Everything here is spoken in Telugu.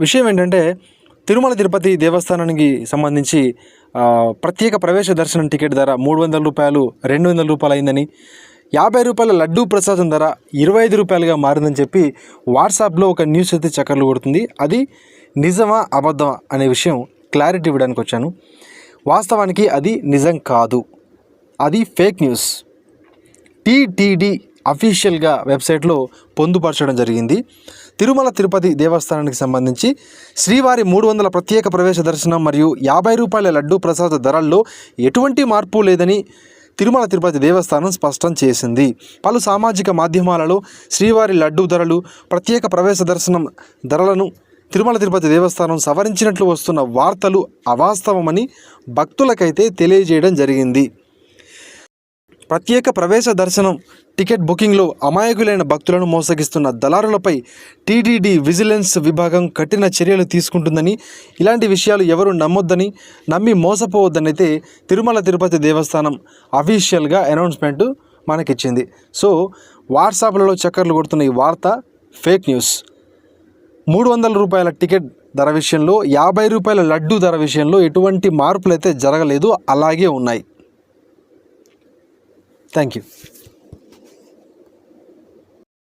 విషయం ఏంటంటే తిరుమల తిరుపతి దేవస్థానానికి సంబంధించి ప్రత్యేక ప్రవేశ దర్శనం టికెట్ ధర మూడు వందల రూపాయలు రెండు వందల రూపాయలు అయిందని యాభై రూపాయల లడ్డూ ప్రసాదం ధర ఇరవై ఐదు రూపాయలుగా మారిందని చెప్పి వాట్సాప్లో ఒక న్యూస్ అయితే చక్కర్లు కొడుతుంది. అది నిజమా అబద్ధమా అనే విషయం క్లారిటీ ఇవ్వడానికి వచ్చాను. వాస్తవానికి అది నిజం కాదు. అది ఫేక్ న్యూస్. టీటీడీ అఫీషియల్గా వెబ్సైట్లో పొందుపరచడం జరిగింది. తిరుమల తిరుపతి దేవస్థానానికి సంబంధించి శ్రీవారి మూడు వందల ప్రత్యేక ప్రవేశ దర్శనం మరియు యాభై రూపాయల లడ్డూ ప్రసాద ధరల్లో ఎటువంటి మార్పు లేదని తిరుమల తిరుపతి దేవస్థానం స్పష్టం చేసింది. పలు సామాజిక మాధ్యమాలలో శ్రీవారి లడ్డూ ధరలు ప్రత్యేక ప్రవేశ దర్శనం ధరలను తిరుమల తిరుపతి దేవస్థానం సవరించినట్లు వస్తున్న వార్తలు అవాస్తవమని భక్తులకైతే తెలియజేయడం జరిగింది. ప్రత్యేక ప్రవేశ దర్శనం టికెట్ బుకింగ్లో అమాయకులైన భక్తులను మోసగిస్తున్న దళారులపై టీటీడీ విజిలెన్స్ విభాగం కఠిన చర్యలు తీసుకుంటుందని ఇలాంటి విషయాలు ఎవరు నమ్మొద్దని నమ్మి మోసపోవద్దనైతే తిరుమల తిరుపతి దేవస్థానం అఫీషియల్గా అనౌన్స్మెంట్ మనకిచ్చింది. సో వాట్సాప్లలో చక్కర్లు కొడుతున్న ఈ వార్త ఫేక్ న్యూస్. మూడు వందల రూపాయల టికెట్ ధర విషయంలో యాభై రూపాయల లడ్డు ధర విషయంలో ఎటువంటి మార్పులు అయితే జరగలేదు అలాగే ఉన్నాయి. Thank you.